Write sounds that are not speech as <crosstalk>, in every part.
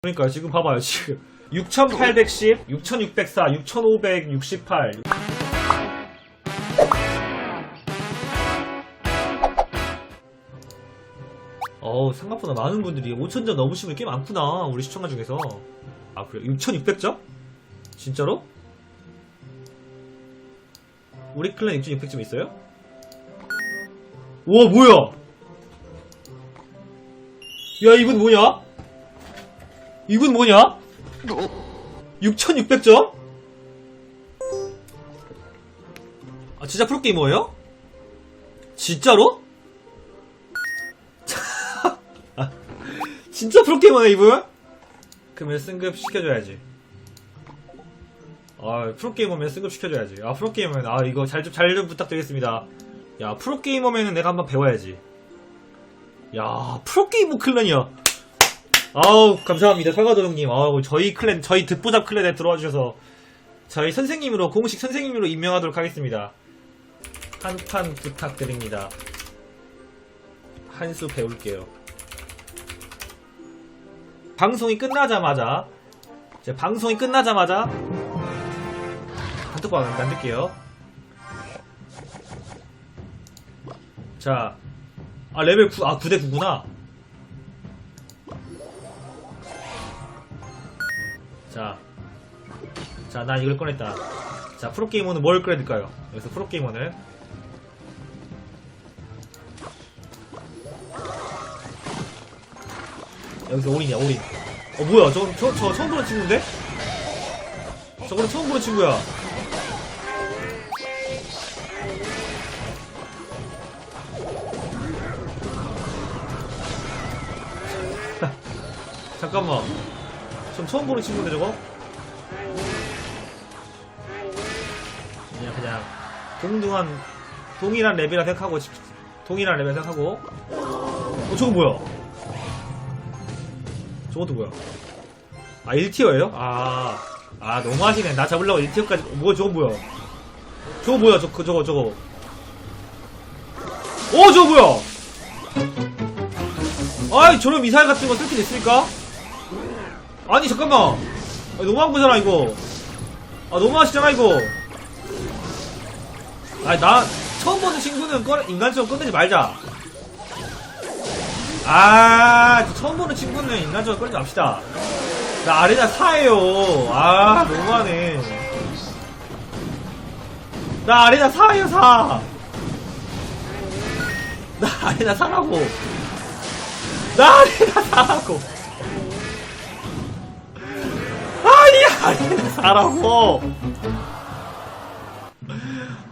그러니까 지금 봐봐요 지금 6810, 6604, 6568 어우 생각보다 많은 분들이 5000점 넘으신 분이 꽤 많구나 우리 시청자 중에서 아 그래 6600점? 진짜로? 우리 클랜 6600점 있어요? 우와 뭐야 야 이분 뭐냐? 이분 뭐냐? 6600점? 아 진짜 프로게이머예요? 진짜로? 진짜 프로게이머네 이분? 그러면 승급 시켜줘야지 아 프로게이머면 승급 시켜줘야지 아 프로게이머면 아 이거 잘좀 잘 좀 부탁드리겠습니다 야 프로게이머면은 내가 한번 배워야지 야 프로게이머 클랜이야 아우 감사합니다. 설가도령님. 아우 저희 클랜 저희 듣보잡 클랜에 들어와 주셔서 저희 선생님으로 공식 선생님으로 임명하도록 하겠습니다. 한판 부탁드립니다. 한 수 배울게요. 방송이 끝나자마자 이제 방송이 끝나자마자 한턱 만들게요. 자, 아 레벨 9, 아 9대 9구나. 자, 난 이걸 꺼냈다. 자, 프로게이머는 뭘 꺼야 될까요? 여기서 프로게이머는 여기서 올인이야, 올인. 어, 뭐야, 저, 저, 저 처음 보는 친구인데? 저거는 처음 보는 친구야. <laughs> 잠깐만. 전 처음 보는 친구인데 저거? 동등한 동일한 레벨이라 생각하고 집- 동일한 레벨 생각하고 어 저거 뭐야? 저것도 뭐야? 아 1티어예요? 아, 아 너무 하시네. 나 잡으려고 1티어까지 뭐 저거 뭐야? 저거 뭐야? 저 그, 저거 저거. 어 저거 뭐야? 아이 저런 미사일 같은 거 쓸 수 있습니까? 아니 잠깐만 아니, 너무한 거잖아 이거 아 너무하시잖아 이거 아니 나 처음 보는 친구는 꺼, 인간적으로 꺼내지 말자. 아 처음 보는 친구는 인간적으로 꺼내지 맙시다. 나 아레나 4예요. 아 너무하네. 나 아레나 4예요 4나 아레나 4라고. 나 아레나 4라고. 아니 아레나 사라고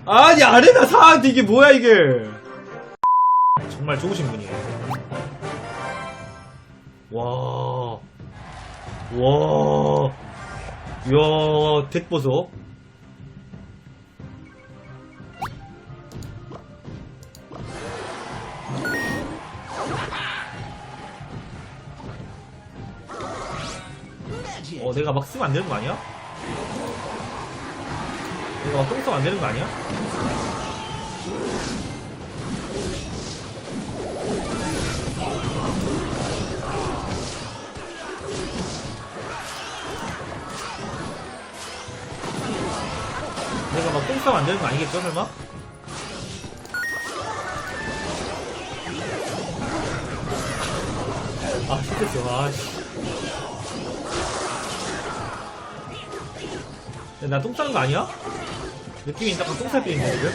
아니 아레나 사한테 이게 뭐야 이게 정말 좋으신 분이에요 와 와, 이야, 덱 보소. 어, 내가 막 쓰면 안 되는 거 아니야? 막똥 쓰면 안 되는 거 아니야? 내가 막 똥 싸면 안 되는 거 아니겠죠, 설마? 아, 실패했어, 아, 씨. 나 똥 싸는 거 아니야? 느낌이 딱 똥쌀 때인데, 지금?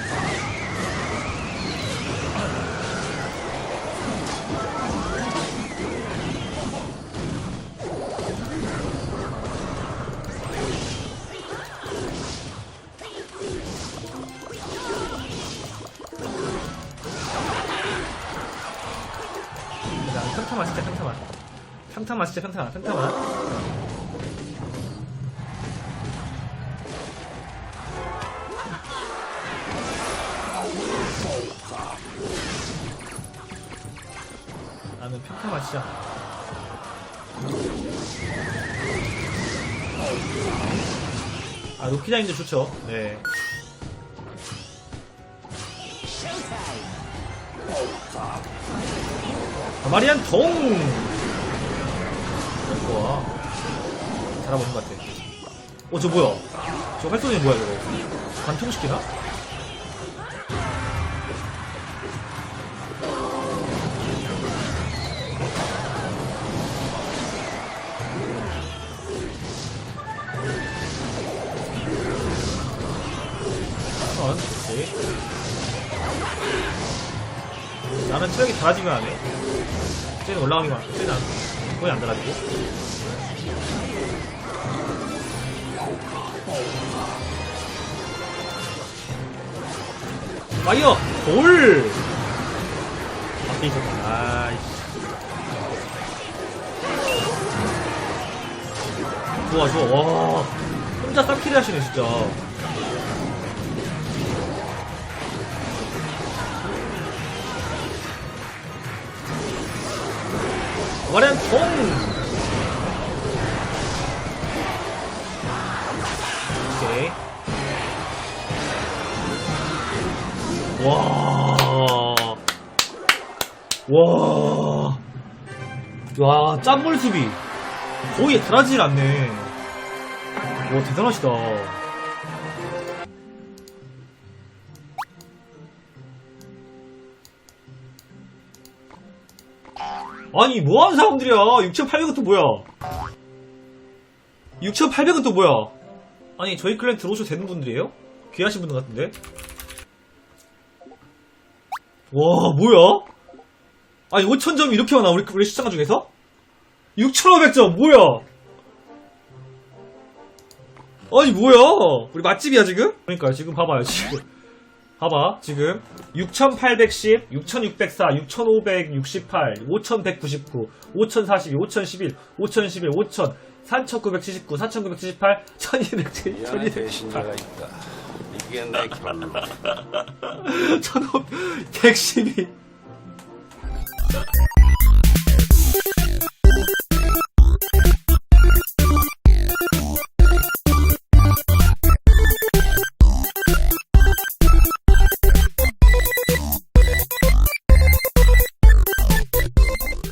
자, 평타만 진짜 평타만. 평타만 진짜 평타만, 평타만. 나는 평타만 진짜. 아, 노키자님도 좋죠. 네. 마리안 동! 좋아. 잘하고 있는 것 같아. 어, 저 뭐야? 저 활성이 뭐야, 저거? 관통시키나? 나는 체력이 달아지면 안 해. 쟤는 올라가기만, 하- 쟤는 안, 거의 안 달아지고. 파이어! 돌! 앞에 있었다. 아이씨. 좋아, 좋아. 와. 혼자 싹킬리 하시네, 진짜. 와. 와. 와, 짠물 수비. 거의 달아지질 않네. 와, 대단하시다. 아니, 뭐 하는 사람들이야? 6,800원 또 뭐야? 6,800원 또 뭐야? 아니, 저희 클랜 들어오셔도 되는 분들이에요? 귀하신 분들 같은데? 와, 뭐야? 아니, 5,000점 이렇게 많아, 우리, 우리 시청자 중에서? 6,500점, 뭐야? 아니, 뭐야? 우리 맛집이야, 지금? 그러니까, 지금 봐봐요, 지금. 봐봐, 지금. 6,810, 6,604, 6,568, 5,199, 5,042, 5,011, 5,011, 5,000, 4,979, 4,978, 1,207, 미안한 1,200. 배신자가 있다. 내 결론. 1,112,